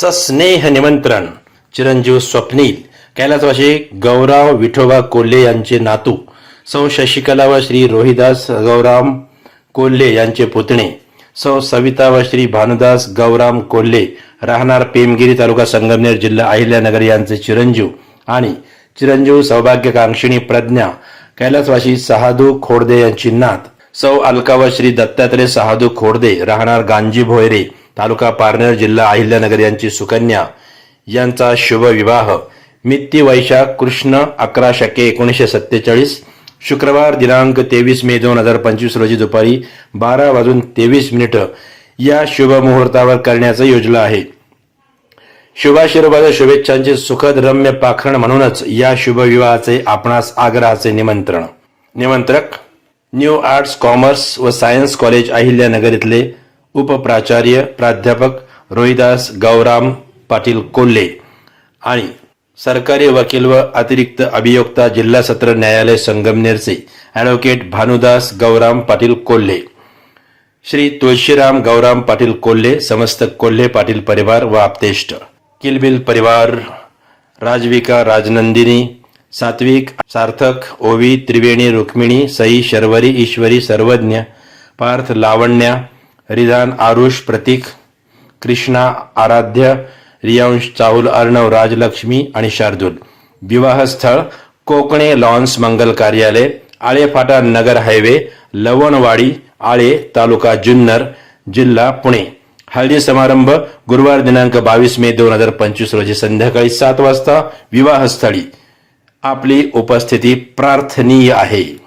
सस्नेह निमंत्रण चिरंजीव स्वप्नील. कैलासवासी गौराव विठोबा कोल्हे यांचे नातू. सौ शशिकला व श्री रोहिदास गौराम कोल्हे यांचे पुतणे. सौ सविता व श्री भानुदास गौराम कोल्हे. राहणार पेमगिरी तालुका संगमनेर जिल्हा अहिल्यानगर यांचे चिरंजीव. आणि चिरंजीव सौभाग्यकांक्षिणी प्रज्ञा कैलासवासी सहादू खोडदे यांची नात. सौ अलका व श्री दत्तात्रय सहादू खोडदे. राहणार गांजी भोयरे. तालुका पारनेर जिल्हा अहिल्यानगर यांची सुकन्या यांचा शुभ विवाह. मित्ती वैशाख कृष्ण अकरा शके एकोणीसशे सत्तेचाळीस. शुक्रवार दिनांक तेवीस मे दोन हजार पंचवीस रोजी दुपारी बारा वाजून तेवीस मिनिटं या शुभ मुहूर्तावर करण्याचं योजलं आहे. शुभाशीर्वाद शुभेच्छांचे सुखद रम्य पाखरण म्हणूनच या शुभविवाहाचे आपणास आग्रहाचे निमंत्रण. निमंत्रक न्यू आर्ट्स कॉमर्स व सायन्स कॉलेज अहिल्यानगर इथले उपप्राचार्य प्राध्यापक रोहिदास गौराम पाटील कोल्हे आणि सरकारी वकील व अतिरिक्त अभियोक्ता जिल्हा सत्र न्यायालय संगमनेरचे ॲडव्होकेट भानुदास गौराम पाटील कोल्हे श्री तुळशीराम गौराम पाटील कोल्हे समस्त कोल्हे पाटील परिवार व आप्तेष्ट किलबिल परिवार राजविका राजनंदिनी सात्विक सार्थक ओवी त्रिवेणी रुक्मिणी सई शर्वरी ईश्वरी सर्वज्ञ पार्थ लावण्या रिदान आरुष प्रतीक कृष्णा आराध्य रियांश चाहुल अर्णव राजलक्ष्मी आणि शार्दूल. विवाहस्थळ कोकणे लॉन्स मंगल कार्यालय आळेफाटा नगर हायवे लवणवाडी आळे तालुका जुन्नर जिल्हा पुणे. हळदी समारंभ गुरुवार दिनांक बावीस मे दोन हजार पंचवीस रोजी संध्याकाळी सात वाजता विवाहस्थळी. आपली उपस्थिती प्रार्थनीय आहे.